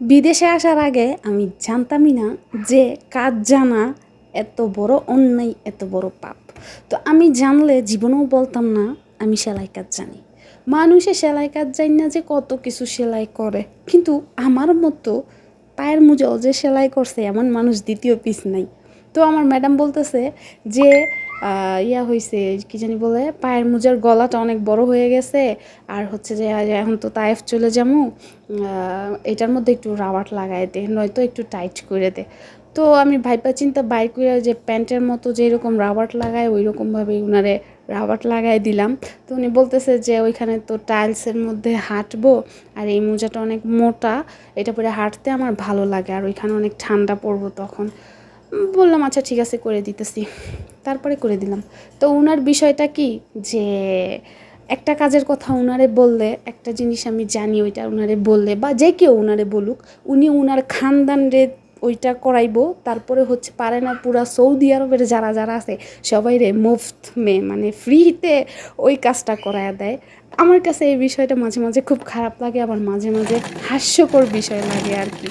বিদেশে আসার আগে আমি জানতামই না যে কাজ জানা এত বড় অন্যায়, এত বড় পাপ। তো আমি জানলে জীবনেও বলতাম না, আমি সেলাই কাজ জানি। মানুষে সেলাই কাজ জানি না যে কত কিছু সেলাই করে। কিন্তু আমার মতো পায়ের মোজাও যে সেলাই করছে, এমন মানুষ দ্বিতীয় পিস নাই। তো আমার ম্যাডাম বলতেছে যে ইয়া হয়েছে কি জানি বলে, পায়ের মোজার গলাটা অনেক বড় হয়ে গেছে। আর হচ্ছে যে, এখন তো তায়েফ চলে যাব এটার মধ্যে একটু রাবার লাগাই দে, নয়তো একটু টাইট করে দে। তো আমি ভাইপা চিন্তা বাইর করে যে, প্যান্টের মতো যেরকম রাবার লাগায় ওই রকমভাবে উনারে রাবার লাগাই দিলাম। তো উনি বলতেছে যে, ওইখানে তো টাইলসের মধ্যে হাঁটবো, আর এই মোজাটা অনেক মোটা, এটা পরে হাঁটতে আমার ভালো লাগে, আর ওইখানে অনেক ঠান্ডা পড়ব তখন। বললাম আচ্ছা ঠিক আছে, করে দিতেছি। তারপরে করে দিলাম। তো উনার বিষয়টা কি? যে একটা কাজের কথা উনারে বললে, একটা জিনিস আমি জানি ওইটা উনারে বললে, বা যে কেউ উনারে বলুক, উনি উনার খানদান রে ওইটা করাইবো। তারপরে হচ্ছে, পারে না পুরা সৌদি আরবের যারা যারা আছে সবাই রে মুফত মে মানে ফ্রিতে ওই কাজটা করায় দেয়। আমার কাছে এই বিষয়টা মাঝে মাঝে খুব খারাপ লাগে, আবার মাঝে মাঝে হাস্যকর বিষয় লাগে আর কি।